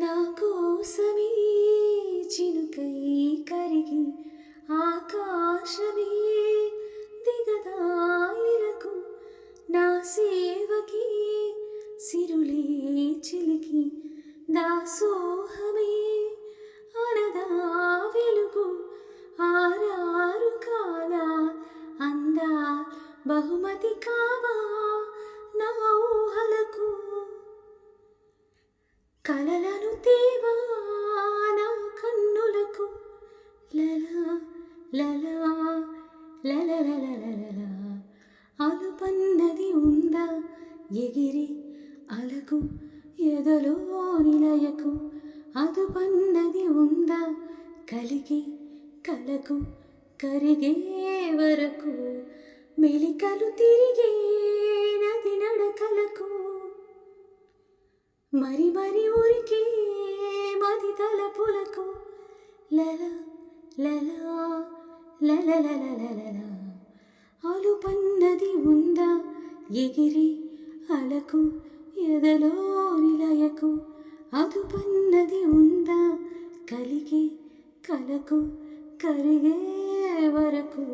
నా కోసమే చినుకై కరిగి ఆకాశమే దిగదాయిలకు నా సేవకి సిరులే చిలికి దాసోహమే అనదా వెలుగు ఆరారు కాల అందా బహుమతి కావా నా ఊహల కలలను తేవా నా కన్నులకు లలా లలా లలలలలలలా అలుపన్నది ఉందా ఎగిరి అలకు ఎదలో నిలయకు అదుపన్నది ఉందా కలిగి కలకు కరిగే వరకు మెలికలు తిరిగే నది నడకలకు మరి మరి ఊరికే మది తలపులకు లల లల లల లల లల అలుపన్నది ఉందా ఎగిరి అలకు ఎదలో నిలయకు. అదుపన్నది ఉందా కలిగి కలకు కరిగే వరకు.